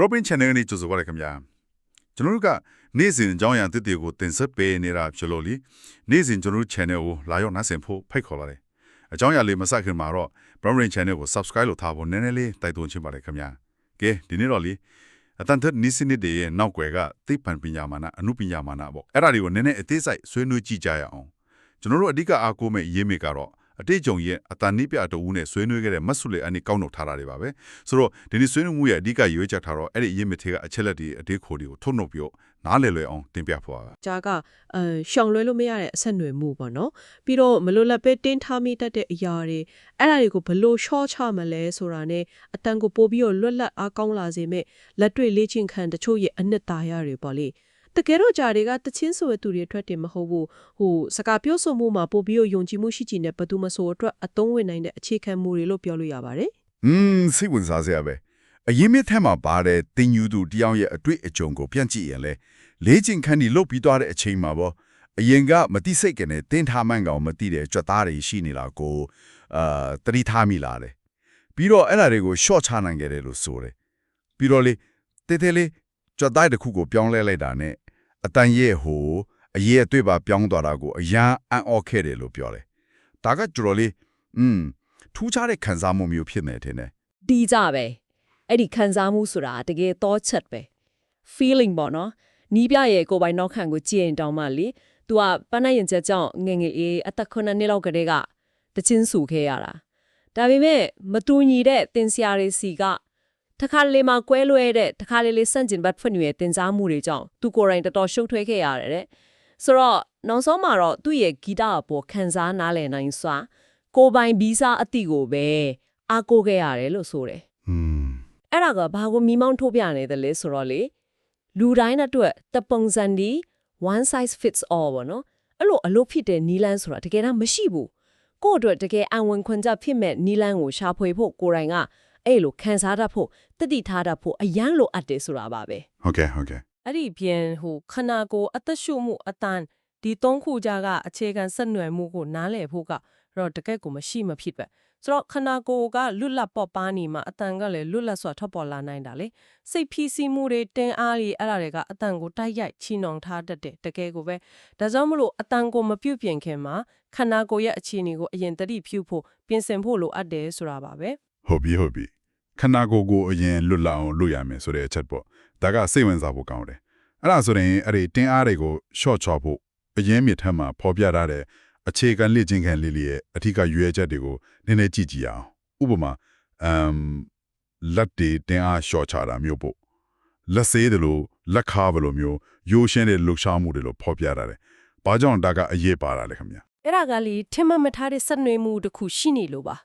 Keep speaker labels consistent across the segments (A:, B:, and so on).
A: Robin Channel နဲ့ကြိုဆိုပါရခင်ဗျာကျွန်တော်တို့ကနေ့စဉ်အကြောင်းအရာတစ်တွေကိုတင်ဆက်ပေးနေတာဖြစ်လို့လीနေ့စဉ်ကျွန်တော်တို့ channel ကိုလာရောက်နှာစင်ဖို့ဖိတ်ခေါ်လာတယ်အကြောင်းအရာလေးမဆက်ခင်မှာတော့ Robin Channel ကို subscribe လုပ်ထားဖို့နည်းနည်းလေးတိုက်တွန်းချင်ပါတယ်ခင်ဗျာကဲဒီနေ့တော့လीအတန်သက်နီးစနစ်တွေရဲ့နောက်ွယ်ကသိပ္ပံပညာမာနအမှုပညာမာနပေါ့အဲ့ဒါတွေကိုနည်းနည်းအသေးစိတ်ဆွေးနွေးကြည့်ကြရအောင်ကျွန်တော်တို့အဓိကအားကိုးမဲ့ရေးမိကတော့ အတိတ်ကြုံရဲ့အတန်နိပြအတူဦးနဲ့ဆွေးနွေးခဲ့တဲ့မတ်ဆုလေအနေကောက်နှုတ်ထားတာတွေပါပဲဆိုတော့ဒီနေ့ဆွေးနွေးမှုရဲ့အဓိကရွေးချက်ထားတော့အဲ့ဒီအရေးမထေကအချက်လက်တွေအသေးခိုတွေကိုထုတ်နှုတ်ပြီးတော့နားလည်လွယ်အောင်တင်ပြဖို့ပါ
B: ကြာကအဲရှောင်လွဲလို့မရတဲ့အဆက်နွယ်မှုပေါ့နော်ပြီးတော့မလို့လက်ပဲတင်းထားမိတတ်တဲ့အရာတွေအဲ့ဒါတွေကိုဘလို့ short ချမလဲဆိုတာနဲ့အတန်ကိုပို့ပြီးတော့လွတ်လပ်အားကောင်းလာစေမဲ့လက်တွေ့လေ့ကျင့်ခံတချို့ရဲ့အနှစ်သာရတွေပေါ့လေ တကယ်တော့ဂျာတွေကတချင်းဆိုတဲ့သူတွေအတွက်တင်မဟုတ်ဘူးဟိုစကားပြောဆိုမှုမှာပို့ပြီးတော့ယုံကြည်မှုရှိကြည်တဲ့ဘသူမဆိုအတွက်အသုံးဝင်နိုင်တဲ့အခြေခံမှုတွေလို့ပြောလို့ရပါတယ်
C: อืมစိတ်ဝင်စားစရာပဲအရင်မြစ်ထက်မှာပါတဲ့တင်ယူသူတယောက်ရဲ့အတွေ့အကြုံကိုပြန်ကြည့်ရင်လေလေးချင်းခန်းဒီလုတ်ပြီးသွားတဲ့အချိန်မှာပေါ့အရင်ကမတိစိတ်ကနေတင်းထားမှန်းကောင်မတိတဲ့ကြွက်သားတွေရှိနေလားကိုအာတတိထားမိလားတဲ့ပြီးတော့အဲ့ဒါတွေကို short ချနိုင်ခဲ့တယ်လို့ဆိုတယ်ပြီးတော့လေတေးသေးလေးကြွက်သားတစ်ခုကိုပြောင်းလဲလိုက်တာနဲ့ အတန်ရဲ့ဟိုအရေးအတွေ့ပါပြောင်းသွားတာကိုအရန်အံ့ဩခဲ့တယ်လို့ပြောတယ်ဒါကကြတော်လေးอืมထူးခြားတဲ့ခံစားမှုမျိုးဖြစ်နေတယ်တဲ့
D: ဒီကြပဲအဲ့ဒီခံစားမှုဆိုတာတကယ်တော့ချက်ပဲ feeling ပေါ့နော်နီးပြရဲ့ကိုယ်ပိုင်နောက်ခံကိုကြည့်ရင်တောင်မှလေ तू ကပန်းနိုင်ရင်ချက်ကြောင့်ငယ်ငယ်အေးအသက်9နှစ်လောက်ကတည်းကတချင်းစုခဲ့ရတာဒါပေမဲ့မတူညီတဲ့တင်စရာတွေစီက တခါလေမှာကွဲလွဲတဲ့တခါလေလေစန့်ကျင်ဘတ်ဖွင့်ရွယ်တင်စားမှုတွေကြောင့်သူကိုယ်တိုင်တော်တော်ရှုပ်ထွေးခဲ့ရတယ်တဲ့ဆိုတော့နောက်ဆုံးမှာတော့သူ့ရဲ့ဂီတအပေါ်ခံစားနားလည်နိုင်စွာကိုယ်ပိုင်ဗီဇအတိကိုပဲအားကိုးခဲ့ရတယ်လို့ဆိုတယ်
C: อืม
D: အဲ့ဒါကဘာကိုမိမောင်းထိုးပြနေတယ်လဲဆိုတော့လေလူတိုင်းအတွက်တပုံစံဒီ one size fits all ပေါ့နော်အဲ့လိုအလုပ်ဖြစ်တဲ့နီလန်းဆိုတာတကယ်တော့မရှိဘူးကိုယ့်အတွက်တကယ်အဝင်ခွင့်ကြဖြစ်မဲ့နီလန်းကိုရှာဖွေဖို့ကိုယ်တိုင်က အဲ့လိုခံစားတတ်ဖို့တတိထားတတ်ဖို့အရန်လိုအပ်တယ်ဆိုတာပါပဲ
C: ဟုတ်ကဲ့ဟုတ်ကဲ့
E: အဲ့ဒီပြင်ဟိုခနာကိုအသက်ရှုမှုအတန်ဒီသုံးခုကြားကအခြေခံဆက်နွယ်မှုကိုနားလည်ဖို့ကတော့တကယ့်ကိုမရှိမဖြစ်ပဲဆိုတော့ခနာကိုကလွတ်လပ်ပေါ်ပါနေမှာအတန်ကလည်းလွတ်လပ်စွာထွက်ပေါ်လာနိုင်တာလေစိတ်ဖိစီးမှုတွေတင်းအားတွေအဲ့ဒါတွေကအတန်ကိုတိုက်ရိုက်ချီနှောင်ထားတတ်တယ်တကယ်ကိုပဲဒါကြောင့်မလို့အတန်ကိုမပြုတ်ပြင်ခင်မှာခနာကိုရဲ့အခြေအနေကိုအရင်တတိဖြူဖို့ပြင်ဆင်ဖို့လိုအပ်တယ်ဆိုတာပါပဲ
C: ဟုတ်ပြီဟုတ်ပြီ ခန္ဓာကိုယ်ကိုအရင်လွတ်လပ်အောင်လုပ်ရမယ်ဆိုတဲ့အချက်ပေါ့ဒါကစိတ်ဝင်စားဖို့ကောင်းတယ်အဲ့ဒါဆိုရင်အဲ့ဒီတင်းအားတွေကို short ချဖို့အရင်မြစ်ထက်မှာပေါ်ပြထားတဲ့အခြေခံလေ့ကျင့်ခန်းလေးလေးရဲ့အထူးကရွေးချက်တွေကိုနည်းနည်းကြည့်ကြည့်အောင်ဥပမာအမ်လက်တွေတင်းအား short ချတာမျိုးပေါ့လက်ဆေးတယ်လို့လက်ခါဘယ်လိုမျိုးရိုးရှင်းတဲ့လှုပ်ရှားမှုတွေလို့ပေါ်ပြထားတယ်ဘာကြောင့်ဒါကအရေးပါတာလဲခင်ဗျာ
E: အဲ့ဒါကလေထင်မှတ်မထားတဲ့ဆက်နွယ်မှုတစ်ခုရှိနေလို့ပါ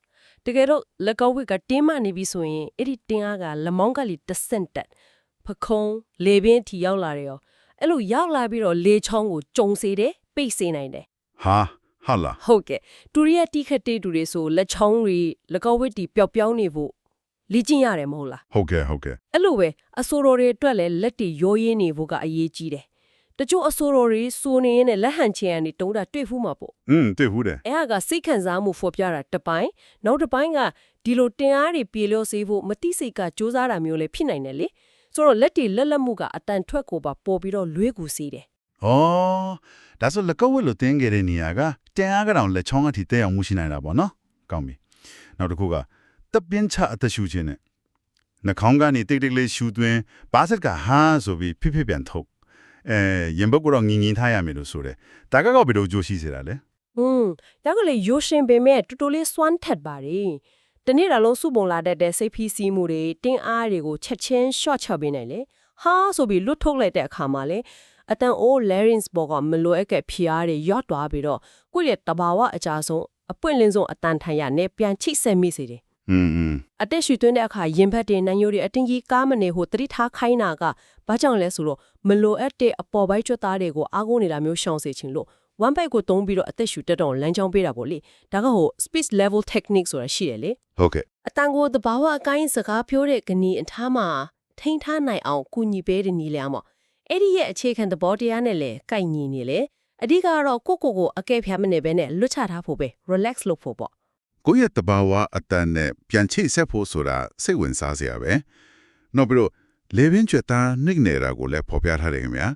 E: တကယ်တော့လက်ကောက်ဝစ်ကတင်းမနေပြီဆိုရင်အဲ့ဒီတင်းအားကလမောင်းကလေးတစ်ဆင့်တက်ဖခုံးလေပင်ထီရောက်လာတယ်ရောအဲ့လိုရောက်လာပြီးတော့လေချောင်းကိုကြုံစေတယ်ပိတ်စေနိုင်တယ်
C: ဟာဟာလာ
E: ဟုတ်ကဲ့တူရီရဲ့တိခက်တေးတူတွေဆိုလက်ချောင်းတွေလက်ကောက်ဝစ်တီပျောက်ပြောင်းနေဖို့လေ့ကျင့်ရတယ်မဟုတ်လား
C: ဟုတ်ကဲ့ဟုတ်ကဲ့
E: အဲ့လိုပဲအဆိုတော်တွေအတွက်လည်းလက်တီရိုးရင်းနေဖို့ကအရေးကြီးတယ် တချို့အဆိုတော်တွေစိုးနေရင်းနဲ့လက်ဟန်ချင်ရနေတုံးတာတွေ့ဖူးမှာပေါ့
C: อืมတွေ့ဘူးတယ်
E: အဲ့ဟာကစိတ်ခံစားမှုဖော်ပြတာတစ်ပိုင်းနောက်တစ်ပိုင်းကဒီလိုတင်အားတွေပြေလျော့စေဖို့မတိစိတ်ကစူးစမ်းတာမျိုးလည်းဖြစ်နိုင်တယ်လေဆိုတော့လက်တီလက်လက်မှုကအတန်ထွက်ကိုပါပေါ်ပြီးတော့လွေးကူစေတယ်
A: ဩဒါဆိုလကောက်ဝက်လို့တင်းခဲ့တဲ့နေရာကတန်အားကောင်လက်ချောင်းအထိတက်အောင်မှုရှိနိုင်တာပေါ့နော်ကောင်းပြီနောက်တစ်ခုကတပင်းချအသက်ရှူခြင်းနဲ့နှာခေါင်းကနေတိတ်တိတ်လေးရှူသွင်းဘာစက်ကဟာဆိုပြီးဖိဖိပြန်ထုတ် အဲရင်ဘုတ်ကတော့ငင်ငင်ထားရမယ်လို့ဆိုတယ်ဒါကကောဘယ်လိုကြိုးရှိစေတာလဲ
E: อืมရောက်ကလေးရိုးရှင်ပေမဲ့တူတူလေးစွမ်းထက်ပါတယ်တနေ့တာလုံးစုပုံလာတတ်တဲ့စိတ်ဖိစီးမှုတွေတင်းအားတွေကိုချက်ချင်း short ချပေးနိုင်လေဟာဆိုပြီးလွတ်ထုတ်လိုက်တဲ့အခါမှာလေအတန်အိုး larynx ဘောကမလိုအပ်တဲ့ဖျားတွေရော့သွားပြီးတော့ကိုယ့်ရဲ့တဘာဝအကြဆုံးအပွင့်လင်းဆုံးအတန်ထိုင်ရနဲ့ပြန်ချိတ်ဆက်မိစေတယ်
A: อืม
E: အတက်ရှူသွင်းတဲ့အခါရင်ဘတ်တွေနှံ့ရိုးတွေအတင်းကြီးကားမနေဟိုတတိထားခိုင်းတာကဘာကြောင့်လဲဆိုတော့မလိုအပ်တဲ့အပေါ်ပိုင်းကျွတ်သားတွေကိုအားကိုးနေတာမျိုးရှောင်စေခြင်းလို့ one byte ကိုသုံးပြီးတော့အသက်ရှူတက်တော့လမ်းကြောင်းပေးတာပေါ့လေဒါကဟို speech level technique ဆိုတာရှိတယ်လေ
C: ဟုတ်ကဲ့
E: အတန်ကိုသဘာဝအကိုင်းစကားပြောတဲ့ဂဏီအထားမှာထိန်းထားနိုင်အောင်ကုညီပေးတဲ့နည်းလမ်းပေါ့အဲ့ဒီရဲ့အခြေခံသဘောတရားနဲ့လည်းကိုက်ညီနေလေအဓိကတော့ကိုကိုကိုအကဲဖြားမနေဘဲနဲ့လွတ်ချထားဖို့ပဲ relax လုပ်ဖို့ပေါ့
C: ကိုယ့်ရဲ့တဘာဝအတန်နဲ့ပြန်ချိတ်ဆက်ဖို့ဆိုတာစိတ်ဝင်စားစရာပဲ။နောက်ပြီးတော့လေဘင်းကျွတ်သားနိတ်နေတာကိုလည်းဖော်ပြထားတယ်ခင်ဗျာ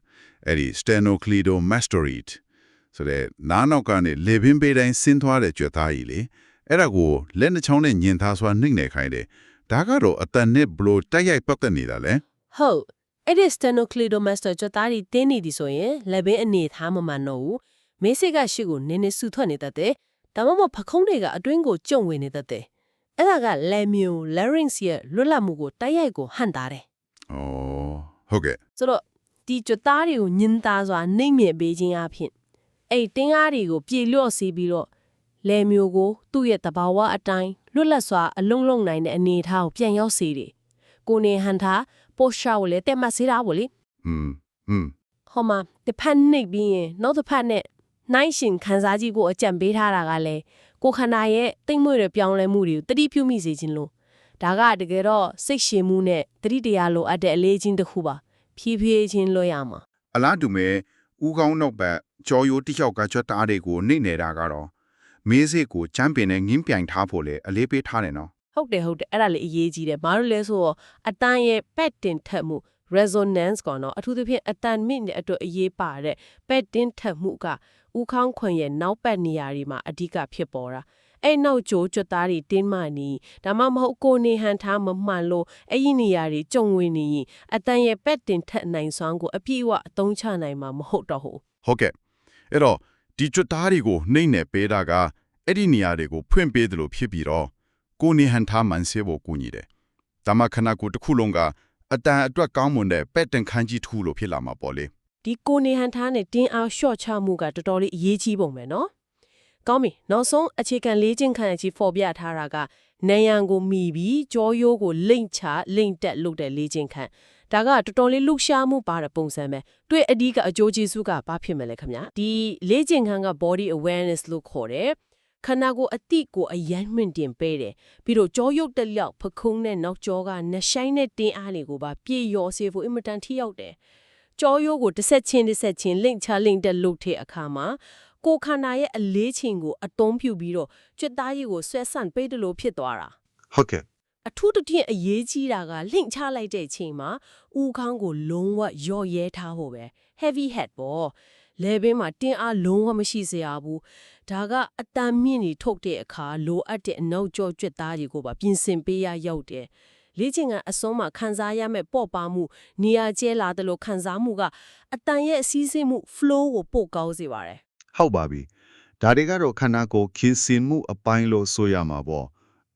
C: အဲ့ဒီ sternocleidomastoid ဆိုတဲ့နားနောက်ကနေလေဘင်းပေးတိုင်းဆင်းသွားတဲ့ကျွတ်သားကြီးလေအဲ့ဒါကိုလက်နှချောင်းနဲ့ညင်သားစွာနှိမ့်နေခိုင်းတယ်ဒါကတော့အတန်နဲ့ဘလို့တိုက်ရိုက်ပတ်သက်နေတာလေ
E: ဟုတ်အဲ့ဒီ sternocleidomastoid ကြွသားတွေတင်းနေသည်ဆိုရင်လက်ဘင်းအနေထားမမှန်တော့ဘူးမေးစိတ်ကရှေ့ကိုနင်းနေဆူထွက်နေတတ်တယ် ဒါမှမဟုတ်ဖခုံးတွေကအတွင်းကိုကျုံဝင်နေတတ်တယ်။အဲ့ဒါကလေမီယို larynx ရဲ့လွတ်လပ်မှုကိုတိုက်ရိုက်ကိုဟန့်တာတယ်။
C: အော်ဟုတ်ကဲ့။
E: ဆိုတော့ဒီကြွသားတွေကိုညင်သားစွာနှိမ့်မြပေးခြင်းအဖြစ်အဲ့တင်းကားတွေကိုပြေလျော့စေပြီးတော့လေမျိုးကိုသူ့ရဲ့တဘာဝအတိုင်းလွတ်လပ်စွာအလုံးလုံးနိုင်တဲ့အနေအထားကိုပြန်ရောက်စေတယ်။ကိုနေဟန်သာပိုရှာကိုလည်းတက်မှတ်စေတာပေါ့လေ။
C: ဟွန်းဟွန်း
E: ဟောမတဖက်နှိပ်ပြီးရင်နောက်တစ်ဖက်နဲ့ နိုင်ရှင်ခန်းစားကြည့်ကိုအကြံပေးထားတာကလည်းကိုခန္ဓာရဲ့တိတ်မွေ့တဲ့ပြောင်းလဲမှုတွေကိုတတိပြုမိစေခြင်းလို့ဒါကတကယ်တော့စိတ်ရှည်မှုနဲ့တတိတရားလိုအပ်တဲ့အလေးချင်းတစ်ခုပါဖြည်းဖြည်းချင်းလွှဲရမှာ
F: အလားတူမဲ့ဥကောင်းနောက်ဘက်ကြော်ရိုးတိယောက်ကကြွက်သားတွေကိုနှိမ့်နေတာကတော့မေးစိတ်ကိုချမ်းပင်နဲ့ငင်းပြိုင်ထားဖို့လေအလေးပေးထားတယ်နော်
E: ဟုတ်တယ်ဟုတ်တယ်အဲ့ဒါလေးအရေးကြီးတယ်ဘာလို့လဲဆိုတော့အတန်ရဲ့ pet တင်ထက်မှု resonance ကောနော်အထူးသဖြင့်အတန်မြင့်တဲ့အတွက်အရေးပါတဲ့ pet တင်ထက်မှုက ဥခေါင်းခွန်ရဲ့နောက်ပတ်နေရာတွေမှာအဓိကဖြစ်ပေါ်တာအဲ့နောက်ကြိုးကြွတ်သားတွေတင်းမှနီဒါမှမဟုတ်ကိုနေဟန်ထားမမှန်လို့အဲ့ဒီနေရာတွေကြုံဝင်နေရင်အတန်ရဲ့ pet တင်ထက်နိုင်စွမ်းကိုအပြည့်အဝအသုံးချနိုင်မှာမဟုတ်တော့ဘူး
C: ဟုတ်ကဲ့အဲ့တော့ဒီကျွတ်သားတွေကိုနှိမ့်နေပေးတာကအဲ့ဒီနေရာတွေကိုဖွင့်ပေးတယ်လို့ဖြစ်ပြီးတော့ကိုနေဟန်ထားမှန်စေဖို့ကူညီတယ်ဒါမှခဏကိုတစ်ခုလုံးကအတန်အတွက်ကောင်းမွန်တဲ့ပက်တန်ခန်းကြီးတစ်ခုလို့ဖြစ်လာမှာပေါ့လေ
E: ဒီကိုနေဟန်ထားနဲ့တင်းအားလျှော့ချမှုကတော်တော်လေးအရေးကြီးပုံပဲနော်။ကောင်းပြီနောက်ဆုံးအခြေခံလေးချင်းခံအကြီးဖော်ပြထားတာကနယံကိုမိပြီးကြောရိုးကိုလိမ့်ချလိမ့်တက်လုပ်တဲ့လေးချင်းခံဒါကတော်တော်လေးလှုပ်ရှားမှုပါတဲ့ပုံစံပဲတွေ့အဓိကအကျိုးကျေးဇူးကဘာဖြစ်မလဲခင်ဗျာဒီလေးချင်းခံက body awareness လို့ခေါ်တယ်ခန္ဓာကိုယ်အတိကိုအယမ်းမြင့်တင်ပေးတယ်ပြီးတော့ကြောရုပ်တက်လျောက်ဖခုံးနဲ့နောက်ကြောကနှဆိုင်တဲ့တင်းအားတွေကိုပါပြေရောစေဖို့အင်မတန်ထိရောက်တယ် ကြောရိုးကိုတစ်ဆက်ချင်းတစ်ဆက်ချင်းလိမ့်ချလိမ့်တက်လုပ်တဲ့အခါမှာကိုယ်ခန္ဓာရဲ့အလေးချိန်ကိုအသုံးပြုပြီးတော့ကျွတ်သားရည်ကိုဆွဲဆန့်ပေးတယ်လို့ဖြစ်သွားတာ
F: ဟုတ်ကဲ့
E: အထူးတစ်ထင်အရေးကြီးတာကလိမ့်ချလိုက်တဲ့ချိန်မှာဥခေါင်းကိုလုံးဝရော့ရဲထားဖို့ပဲ heavy head ပေါ့လေဘင်းမှာတင်းအားလုံးဝမရှိစေရဘူးဒါကအတန်မြင့်နေထုတ်တဲ့အခါလိုအပ်တဲ့အနောက်ကျောကျွတ်သားတွေကိုပါပြင်ဆင်ပေးရရောက်တယ် လေ့ကျင့်ကအစွန်းမှာခံစားရမယ့်ပေါ့ပါမှုနေရာကျဲလာတယ်လို့ခံစားမှုကအတန်ရဲ့အစည်းအစိမ်မှု flow ကိုပို့ကောင်းစေပါတယ်
F: ဟုတ်ပါပြီဒါတွေကတော့ခန္ဓာကိုယ်ခင်းစင်မှုအပိုင်းလို့ဆိုရမှာပေါ့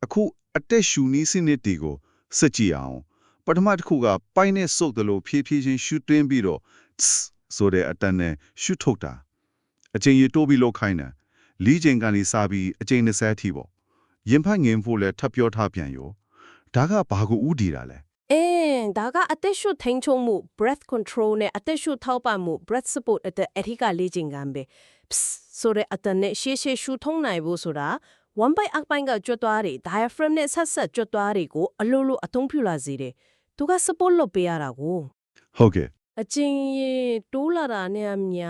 F: အခုအတက်ရှူနည်းစနစ်တီကိုစကြည့်အောင်ပထမတစ်ခုကပိုင်းနဲ့စုပ်တယ်လို့ဖြည်းဖြည်းချင်းရှူတွင်းပြီးတော့ tss ဆိုတဲ့အတန်နဲ့ရှူထုတ်တာအချိန်ရတိုးပြီးလောက်ခိုင်းတာလီးချိန်ကနေစပြီးအချိန်20အထိပေါ့ရင်ဖတ်ငင်ဖို့လဲထပ်ပြောထားပြန်ရော ဒါကဘာကိုဥတီတာလဲ
E: အင်းဒါကအသက်ရှုထိန်းချုပ်မှု breath control နဲ့အသက်ရှုထောက်ပံ့မှု breath support အတဲ့အထက်ကလေ့ကျင့်ခန်းပဲ Psst ဆိုတဲ့အတန်နဲ့ရှေ့ရှေ့ရှုထုံးနိုင်ဖို့ဆိုတာ one by အပိုင်းကကြွတ်သွားတွေ diaphragm နဲ့ဆက်ဆက်ကြွတ်သွားတွေကိုအလိုလိုအသုံးပြုလာစေတယ်သူက support လုပ်ပေးရတာကို
C: ဟုတ်ကဲ့
E: အချင်းရင်တိုးလာတာနဲ့အမျှ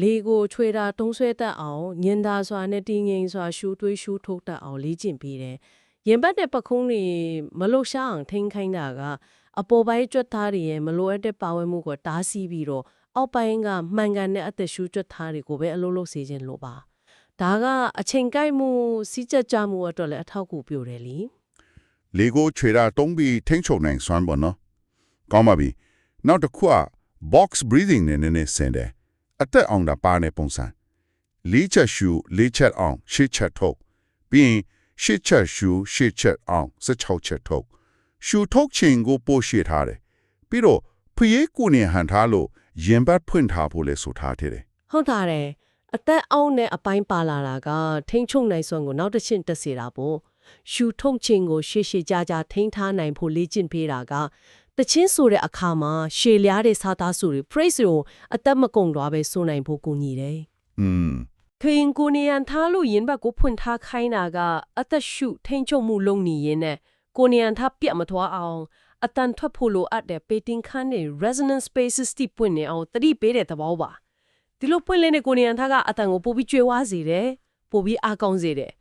E: လေကိုချွေတာတုံးဆွဲတတ်အောင်ညင်သာစွာနဲ့တင်းငိမ်စွာရှူသွေးရှူထုတ်တတ်အောင်လေ့ကျင့်ပေးတယ်။ ရင်ပတ်တဲ့ပခုံးတွေမလို့ရှားအောင်ထိန်းခိုင်းတာကအပေါ်ပိုင်းကြွက်သားတွေရဲ့မလိုအပ်တဲ့ပါဝင်မှုကိုတားဆီးပြီးတော့အောက်ပိုင်းကမှန်ကန်တဲ့အသက်ရှူကြွက်သားတွေကိုပဲအလုပ်လုပ်စေခြင်းလို့ပါ။ဒါကအချိန်ကိုက်မှုစီးကြကြမှုအတွက်လည်းအထောက်အကူပြုတယ်လी
C: လေကိုခြေတာတုံးပြီးထိန်းချုပ်နိုင်စွမ်းပေါ့နော်ကောင်းပါပြီနောက်တစ်ခုက box breathing နဲ့နည်းနည်းဆင်တယ်အသက်အောင်တာပါတဲ့ပုံစံလေးချက်ရှူလေးချက်အောင်ရှစ်ချက်ထုတ်ပြီးရင် ရှစ်ချက်ရှူရှစ်ချက်အောင်16ချက်ထုတ်ရှူထုတ်ခြင်းကိုပို့ရှိထားတယ်ပြီးတော့ဖျေးကိုနေဟန်ထားလို့ရင်ဘတ်ဖွင့်ထားဖို့လဲဆိုထားတယ်
E: ဟုတ်တာတယ်အသက်အောင်းနဲ့အပိုင်းပါလာတာကထိန်းချုပ်နိုင်စွမ်းကိုနောက်တစ်ချင်းတက်စေတာပေါ့ရှူထုံချင်းကိုရှေ့ရှေ့ကြာကြာထိန်းထားနိုင်ဖို့လေ့ကျင့်ပေးတာကတချင်းဆိုတဲ့အခါမှာရှေလျားတဲ့စားသားစုတွေ phrase ကိုအသက်မကုန်တော့ပဲဆိုနိုင်ဖို့ကူညီတယ်
C: อืม
E: ခရင်ကိုနေရန်ထားလို့ရင်ဘတ်ကိုဖွင့်ထားခိုင်းတာကအသက်ရှုထိန်းချုပ်မှုလုပ်နေရင်နဲ့ကိုနေရန်ထားပြတ်မသွားအောင်အတန်ထွက်ဖို့လိုအပ်တဲ့ပေတင်ခန်းနဲ့ resonance spaces တိပွင့်နေအောင်တတိပေးတဲ့သဘောပါဒီလိုပွင့်လင်းတဲ့ကိုနေရန်ထားကအတန်ကိုပိုပြီးကျွေးဝါစေတယ်ပိုပြီးအားကောင်းစေတယ်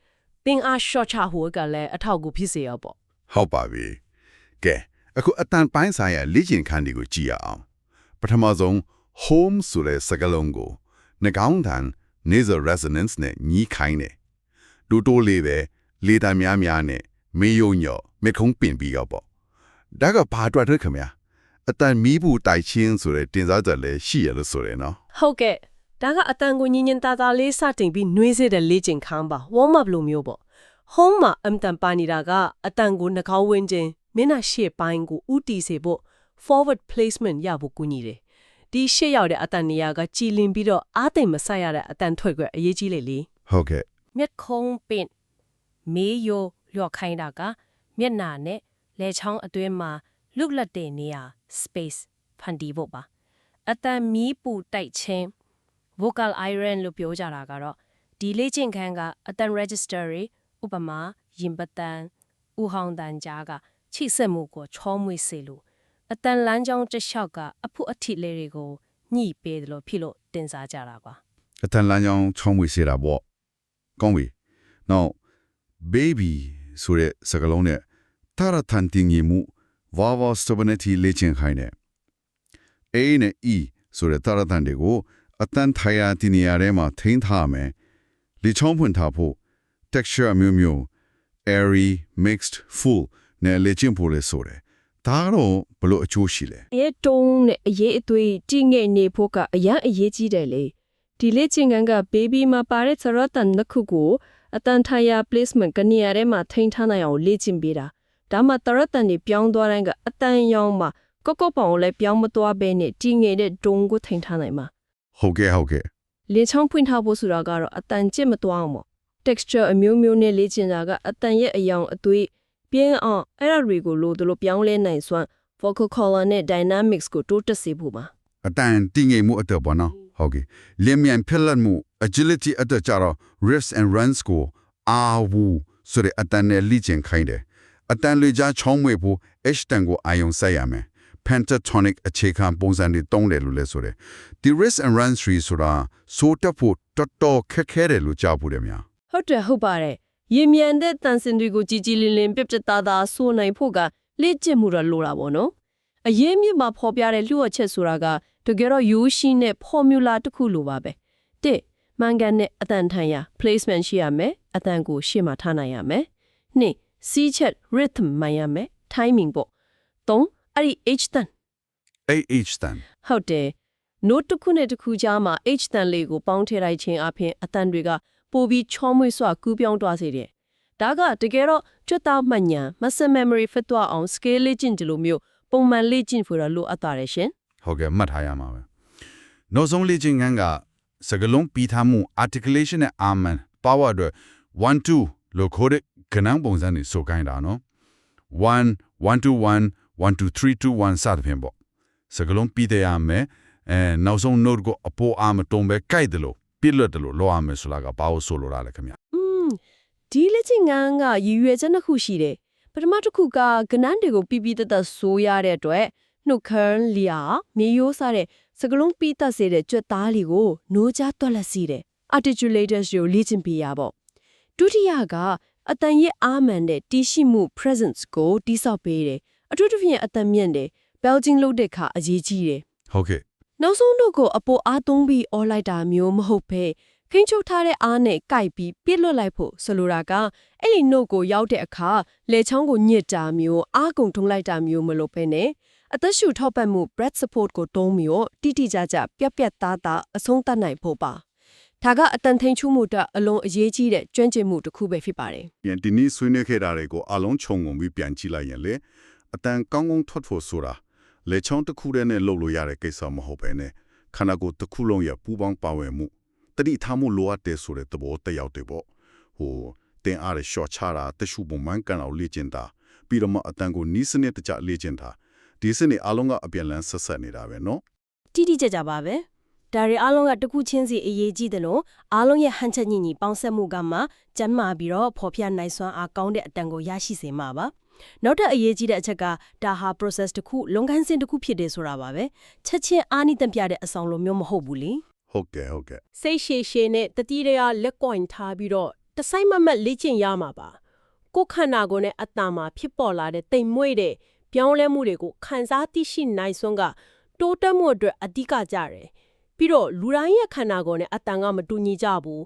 E: သင်အား short ချဟိုကလည်းအထောက်အကူဖြစ်စေရပေါ့
C: ဟုတ်ပါပြီကဲအခုအတန်ပိုင်းဆိုင်ရာလေ့ကျင့်ခန်းတွေကိုကြည့်ရအောင်ပထမဆုံး home ဆိုတဲ့စကားလုံးကိုနှာခေါင်းတန် nasal resonance နဲ့ညီးခိုင်းတယ်တူတိုးလေးပဲလေတံများများနဲ့မေးယုံညော့မေခုံးပင်ပြီးတော့ပေါ့ဒါကဘာအတွက်လဲခင်ဗျာအတန်မီးဘူးတိုက်ချင်းဆိုတဲ့တင်စားချက်လည်းရှိရလို့ဆိုရယ်နော်
G: ဟုတ်ကဲ့ဒါကအတန်ကိုညင်ညင်တာတာလေးစတင်ပြီးနှွေးစေတဲ့လေ့ကျင့်ခန်းပါ warm up လိုမျိုးပေါ့ home မှာအမ်တန်ပါနေတာကအတန်ကိုနှာခေါင်းဝင်းချင်းမျက်နှာရှေ့ပိုင်းကိုဥတီစေဖို့ forward placement ရဖို့ကူညီတယ် ဒီရှေ့ရောက်တဲ့အတန်နေရာကကြည်လင်ပြီးတော့အားသိမ်မဆက်ရတဲ့အတန်ထွက်ခွက်အရေးကြီးလေလေ
C: ဟုတ်ကဲ့
H: မျက်ခုံးပင့်မေးရိုလျော့ခိုင်းတာက မျက်နာနဲ့လဲချောင်းအတွင်းမှာလွတ်လပ်တဲ့နေရာ space ဖန်တီးဖို့ပါအတန်မီးပူတိုက်ခြင်း vocal iron လို့ပြောကြတာကတော့ဒီလေ့ကျင့်ခန်းကအတန် register တွေဥပမာရင်ပတန်ဥဟောင်းတန်ကြားကချိစက်မှုကိုချောမွေ့စေလို့ အတန်လမ်းကြောင်းတစ်လျှောက်ကအဖုအထစ်လေးတွေကိုညှိပေးတယ်လို့ဖြစ်လို့တင်စားကြတာကွာ
C: အတန်လမ်းကြောင်းချောင်းမွေစေတာပေါ့ကောင်းပြီ now baby ဆိုတဲ့စကားလုံးနဲ့တာရထန်တင်ကြီးမှု vowel stability လေ့ကျင့်ခိုင်းတယ် A နဲ့ E ဆိုတဲ့တာရထန်တွေကိုအတန်ထိုင်ရာတင်နေရာထဲမှာထိန်းထားမယ်လေချောင်းဖွင့်ထားဖို့ texture အမျိုးမျိုး airy mixed full နဲ့လေ့ကျင့်ဖို့လေဆိုတယ် ဒါကတော့ဘလို့အချိုးရှိလဲ
E: အဲတုံးနဲ့အရေးအသွေးကြီးငယ်နေဖို့ကအရန်အရေးကြီးတယ်လေဒီလေ့ကျင့်ခန်းက baby မှာပါတဲ့သရတန်နှစ်ခုကိုအတန်ထိုင်ယာ placement ကနေရာထဲမှာထိန်းထားနိုင်အောင်လေ့ကျင့်ပေးတာဒါမှသရတန်တွေပြောင်းသွားတိုင်းကအတန်ရောင်းမှာကော့ကော့ပောင်ကိုလည်းပြောင်းမသွားဘဲနဲ့ကြီးငယ်တဲ့ဒုံကိုထိန်းထားနိုင်မှာ
C: ဟုတ်ကဲ့ဟုတ်ကဲ့
E: လင်းချောင်းဖွင့်ထားဖို့ဆိုတာကတော့အတန်ကျစ်မသွားအောင်ပေါ့ texture အမျိုးမျိုးနဲ့လေ့ကျင့်တာကအတန်ရဲ့အယောင်အသွေး ပြင်းအောင်အဲ့ဒါတွေကိုလို့တို့လို့ပြောင်းလဲနိုင်စွမ်း vocal color နဲ့ dynamics ကိုတိုးတက်စေဖို့ပါ
C: အတန်တင်းငိမ်မှုအတွက်ပေါ့နော်ဟုတ်ကဲ့လျင်မြန်ဖြစ်လက်မှု agility အတွက်ကြတော့ risk and runs ကိုအာဝူဆိုတဲ့အတန်နဲ့လိကျင်ခိုင်းတယ်အတန်လေးကြားချောင်းမွေဖို့ h တန်ကိုအာယုံဆက်ရမယ် pentatonic အခြေခံပုံစံတွေတုံးတယ်လို့လဲဆိုတယ်ဒီ risk and runs တွေဆိုတာစိုးတက်ဖို့တော်တော်ခက်ခဲတယ်လို့ကြားဖို့တယ်များ
E: ဟုတ်တယ်ဟုတ်ပါတယ် ရေမြန်တဲ့တန်စင်တွေကိုကြီးကြီးလင်းလင်းပြပြသားသားဆိုနိုင်ဖို့ကလေ့ကျင့်မှုတော့လိုတာပေါ့နော်အရေးမြစ်မှာဖော်ပြတဲ့လျှို့ဝှက်ချက်ဆိုတာကတကယ်တော့ရိုးရှင်းတဲ့ formula တစ်ခုလိုပါပဲတစ်မန်ကန်နဲ့အတန်ထိုင်ရ placement ရှိရမယ်အတန်ကိုရှေ့မှာထားနိုင်ရမယ်နှစ်စီးချက် rhythm မှန်ရမယ် timing ပေါ့သုံးအဲ့ဒီ h တန်
C: AH တန်
E: ဟုတ်တယ် note တစ်ခုနဲ့တစ်ခုကြားမှာ h တန်လေးကိုပေါင်းထည့်လိုက်ခြင်းအပြင်အတန်တွေက ပိုပြီးချောမွေ့စွာကူးပြောင်းသွားစေတယ်ဒါကတကယ်တော့ကျွတ်သားမှတ်ညာ muscle memory ဖတ်သွားအောင် scale လေ့ကျင့်ကြလို့မျိုးပုံမှန်လေ့ကျင့်ဖို့တော့လိုအပ်ပါတယ်ရှင်
C: ဟုတ်ကဲ့မှတ်ထားရမှာပဲနောက်ဆုံးလေ့ကျင့်ခန်းကစကလုံးပြီးထားမှု articulation နဲ့ arman power အတွက်1 2လို့ခေါ်တဲ့ကဏ္ဍပုံစံတွေဆိုခိုင်းတာနော်1 1 2 1 1 2 3 2 1စသဖြင့်ပေါ့စကလုံးပြီးတဲ့ရမယ်အဲနောက်ဆုံး note ကိုအပေါ်အားမတုံပဲကြိုက်တယ်လို့ ပြည့်လွတ်တယ်လို့လောရမယ်ဆိုတာကဘာလို့ဆိုလိုတာလဲခင်ဗျ
E: อืมဒီလေ့ကျင့်ခန်းကရည်ရွယ်ချက်နှစ်ခုရှိတယ်ပထမတစ်ခုကကဏ္ဍတွေကိုပြပြတတ်တတ်ဆိုရတဲ့အတွက်နှုတ်ခမ်းလျာမြေရိုးစားတဲ့စကလုံးပြီးတတ်စေတဲ့ကြွက်သားလီကိုနိုးကြားတွက်လက်စီတယ် articulators ကိုလေ့ကျင့်ပေးရပေါ့ဒုတိယကအတန်ရဲ့အာမန်တဲ့တီးရှိမှု presence ကိုတိဆောက်ပေးတယ်အထူးသဖြင့်အတန်မြင့်တယ် belging လုပ်တဲ့ခါအရေးကြီးတယ်
C: ဟုတ်ကဲ့
E: နောက်ဆုံးတော့ကိုအပေါ်အားသုံးပြီးအော်လိုက်တာမျိုးမဟုတ်ဘဲခင်းချုပ်ထားတဲ့အားနဲ့ကြိုက်ပြီးပြစ်လွတ်လိုက်ဖို့ဆိုလိုတာကအဲ့ဒီနှုတ်ကိုရောက်တဲ့အခါလေချောင်းကိုညစ်တာမျိုးအားကုန်ထုံလိုက်တာမျိုးမလုပ်ဘဲနဲ့အသက်ရှူထောက်ပံ့မှု breath support ကိုတုံးမျိုးတိတိကျကျပြက်ပြက်သားသားအဆုံးသတ်နိုင်ဖို့ပါဒါကအတန်ထိန်ချူမှုတက်အလုံးအရေးကြီးတဲ့ကျွမ်းကျင်မှုတစ်ခုပဲဖြစ်ပါတယ်
C: ပြန်ဒီနေ့ဆွေးနွေးခဲ့တာတွေကိုအလုံးခြုံငုံပြီးပြန်ကြည့်လိုက်ရင်လေအတန်ကောင်းကောင်းထွက်ဖို့ဆိုတာ လေချောင်းတစ်ခုတည်းနဲ့လုပ်လို့ရတဲ့ကိစ္စမဟုတ်ပဲနဲ့ခန္ဓာကိုယ်တစ်ခုလုံးရဲ့ပူပေါင်းပါဝင်မှုတတိထားမှုလိုအပ်တဲ့ဆိုတဲ့သဘောတက်ရောက်တယ်ပေါ့ဟိုတင်အားရရှော့ချတာတ िश ူပုံမှန်ကန်အောင်လေ့ကျင့်တာပြီးတော့မှအတန်ကိုနီးစနစ်တကျလေ့ကျင့်တာဒီစနစ်အလုံးကအပြန်လန်းဆက်ဆက်နေတာပဲနော်
H: တိတိကျကျပါပဲဒါရီအားလုံးကတစ်ခုချင်းစီအရေးကြီးတယ်လို့အားလုံးရဲ့ဟန်ချက်ညင်ညီပေါင်းဆက်မှုကမှကျန်းမာပြီးတော့ဖော်ပြနိုင်စွမ်းအားကောင်းတဲ့အတန်ကိုရရှိစေမှာပါ နောက်ထပ်အရေးကြီးတဲ့အချက်ကဒါဟာ process တစ်ခုလုံခန်းစဉ်တစ်ခုဖြစ်တယ်ဆိုတာပါပဲချက်ချင်းအားနိတံပြတဲ့အဆောင်လိုမျိုးမဟုတ်ဘူးလေ
C: ဟုတ်ကဲ့ဟုတ်ကဲ့
G: စိတ်ရှည်ရှည်နဲ့တတိယရလက်ကွင်ထားပြီးတော့တစိုက်မမတ်လေ့ကျင့်ရမှာပါကိုယ်ခန္ဓာကိုယ်နဲ့အတ္တမှာဖြစ်ပေါ်လာတဲ့တိမ်မွေ့တဲ့
I: ပြောင်းလဲမှုတွေကိုခန်းစားသိရှိနိုင်စွမ်းကတိုးတက်မှုအတွက်အဓိကကြတယ်ပြီးတော့လူတိုင်းရဲ့ခန္ဓာကိုယ်နဲ့အတန်ကမတူညီကြဘူး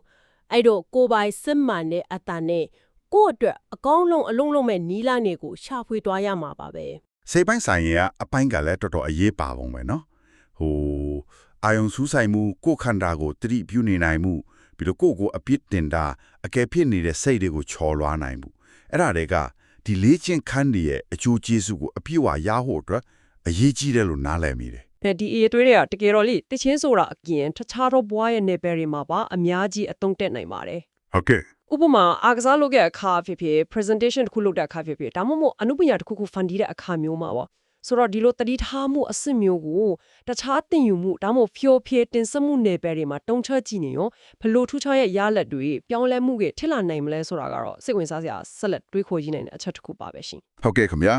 I: အဲ့တော့ကိုယ်ပိုင်စစ်မှန်တဲ့အတန်နဲ့ ကိုယ့်အတွက်အကောင်းဆုံးအလုံးလုံးမဲ့နီးလာနေကိုရှာဖွေသွားရမှာပါပဲ
C: စိတ်ပိုင်းဆိုင်ရာအပိုင်းကလည်းတော်တော်အရေးပါပုံပဲเนาะဟိုအာယုံစူးဆိုင်မှုကိုယ်ခန္ဓာကိုတတိပြုနေနိုင်မှုပြီးတော့ကိုယ့်ကိုအပြစ်တင်တာအကယ်ဖြစ်နေတဲ့စိတ်တွေကိုချော်လွှားနိုင်မှုအဲ့ဒါတွေကဒီလေးချင်းခန်းတွေရဲ့အကျိုးကျေးဇူးကိုအပြည့်အဝရဖို့အတွက်အရေးကြီးတယ်လို့နားလည်မိတယ်
E: အဲဒီအေးတွေးတွေကတကယ်တော့လေတချင်းဆိုတာအပြင်တခြားတော့ဘွားရဲ့နယ်ပယ်တွေမှာပါအများကြီးအသုံးတက်နိုင်ပါတယ်
J: ဟုတ်ကဲ့
E: ဥပမာအားကစားလုပ်တဲ့အခါဖြစ်ဖြစ် presentation တစ်ခုလုပ်တဲ့အခါဖြစ်ဖြစ်ဒါမှမဟုတ်အနုပညာတစ်ခုခုဖန်တီးတဲ့အခါမျိုးမှာပေါ့ဆိုတော့ဒီလိုတတိထားမှုအဆင့်မျိုးကိုတခြားတင်ယူမှုဒါမှမဟုတ်ဖြိုဖြေတင်ဆက်မှုနယ်ပယ်တွေမှာတုံချကြည့်နေရောဘလို့ထူးခြားရဲ့ရလက်တွေပြောင်းလဲမှုတွေထစ်လာနိုင်မလဲဆိုတာကတော့စိတ်ဝင်စားစရာဆက်လက်တွေးခေါ်ကြည့်နိုင်တဲ့အချက်တစ်ခုပါပဲရှင်
C: ဟုတ်ကဲ့ခင်ဗျာ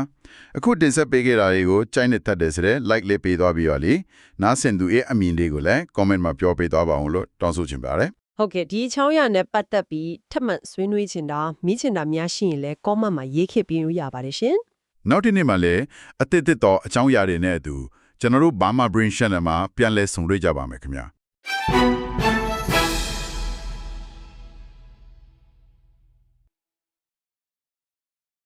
C: အခုတင်ဆက်ပေးခဲ့တာတွေကိုကြိုက်နေတတ်တယ်ဆိုတဲ့ like လေးပေးသွားပြီးတော့လေနားဆင်သူရဲ့အမြင်လေးကိုလည်း comment မှာပြောပေးသွားပါအောင်လို့တောင်းဆိုချင်ပါတယ်
E: ဟုတ်ကဲ့ဒီချောင်းရနဲ့ပတ်သက်ပြီးထပ်မံဆွေးနွေးချင်တာမိချင်တာများရှိရင်လည်း comment မှာရေးခဲ့ပြီးလို့ရပါတယ်ရှင်
C: နောက်တစ်နေ့မှလည်းအသစ်သစ်သောအကြောင်းအရာတွေနဲ့အတူကျွန်တော်တို့ Burma Brain Channel မှာပြန်လည်ဆုံတွေ့ကြပါမယ်ခင်ဗျာ